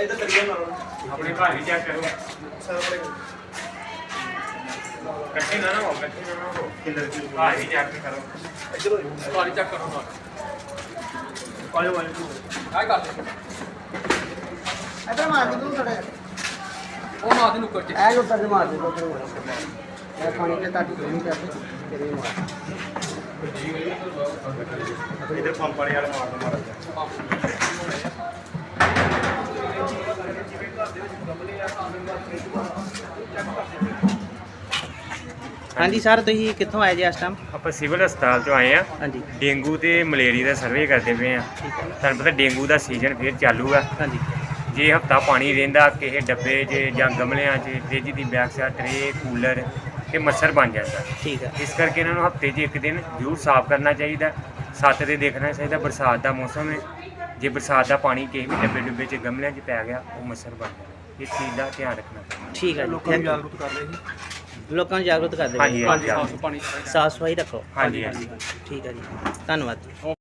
ਇਧਰ ਤਰੀਆ ਮਾਰੋ ਆਪਣੇ ਘਰ ਹੀ ਚੈੱਕ ਕਰੋ। ਸਰ ਆਪਣੇ ਕੱਟੇ ਨਾ ਨਾ ਹੋ ਕੱਟੇ ਨਾ ਨਾ ਹੋ ਕਿੰਦਰ ਜੀ ਘਰ ਹੀ ਚੈੱਕ ਕਰੋ। ਇਧਰ ਹੋ ਘਰ ਹੀ ਚੈੱਕ ਕਰੋ ਨਾ ਕਾਲੇ ਵਾਲੇ ਆਏ ਕਰ ਇਧਰ ਮਾਰ ਦੇ ਤੂੰ ਥੋੜਾ ਉਹ ਮਾਰ ਦੇ ਨੁੱਕਰ ਚ। ਐ ਉੱਪਰ ਦੇ ਮਾਰ ਦੇ। ਮੈਂ ਪਾਣੀ ਤੇ ਤੱਕ ਨਹੀਂ ਕਰਦੇ ਤੇਰੇ ਮਾਰ ਇਧਰ ਪੰਪ ਵਾਲੇ ਵਾਲਾ ਮਾਰ ਦੋ ਮਾਰ ਪੰਪ। ਹਾਂਜੀ ਸਰ ਤੁਸੀਂ ਕਿੱਥੋਂ ਆਏ ਜੀ ਇਸ ਟਾਈਮ ਆਪਾਂ ਸਿਵਲ ਹਸਪਤਾਲ ਤੋਂ ਆਏ ਆ। ਹਾਂਜੀ। ਡੇਂਗੂ ਤੇ ਮਲੇਰੀਆ ਦਾ ਸਰਵੇ ਕਰਦੇ ਪਏ ਆ। ਤੁਹਾਨੂੰ ਪਤਾ ਡੇਂਗੂ ਦਾ ਸੀਜ਼ਨ ਫਿਰ ਚਾਲੂ ਆ ਹਾਂਜੀ। ਜੇ ਹਫਤਾ ਪਾਣੀ ਰਹਿੰਦਾ ਕਿਸੇ ਡੱਬੇ 'ਚ ਜਾਂ ਗਮਲਿਆਂ 'ਚ ਫ੍ਰਿਜ ਦੀ ਬੈਕ ਸਾਈਡ ਟਰੇ ਕੂਲਰ ਤੇ ਮੱਛਰ ਬਣ ਜਾਂਦਾ। ਠੀਕ ਹੈ। ਇਸ ਕਰਕੇ ਇਹਨਾਂ ਨੂੰ ਹਫ਼ਤੇ 'ਚ ਇੱਕ ਦਿਨ ਜ਼ਰੂਰ ਸਾਫ਼ ਕਰਨਾ ਚਾਹੀਦਾ। ਸੱਤ ਤੇ ਦੇਖਣਾ ਚਾਹੀਦਾ ਬਰਸਾਤ ਦਾ ਮੌਸਮ ਹੈ। ਜੇ ਬਰਸਾਤ ਦਾ ਪਾਣੀ ਕਿਸੇ ਵੀ ਡੱਬੇ ਡੁੱਬੇ 'ਚ ਗਮਲਿਆਂ 'ਚ ਪੈ ਗਿਆ ਉਹ ਮੱਛਰ ਬਣ ਜਾਂਦਾ। ਇਸ ਚੀਜ਼ ਦਾ ਧਿਆਨ ਰੱਖਣਾ ਚਾਹੀਦਾ। ਠੀਕ ਹੈ ਜੀ ਲੋਕਾਂ ਨੂੰ। ਜਾਗਰੂਕ ਕਰ ਰਹੇ ਸੀ ਲੋਕਾਂ ਨੂੰ ਜਾਗਰੂਕ ਕਰਦੇ ਹਾਂਜੀ ਹਾਂਜੀ ਹਾਂਜੀ ਸਾਫ਼ ਪਾਣੀ ਸਾਫ਼ ਸਫ਼ਾਈ ਰੱਖੋ। ਹਾਂਜੀ ਹਾਂਜੀ। ਠੀਕ ਹੈ ਜੀ ਧੰਨਵਾਦ ਜੀ।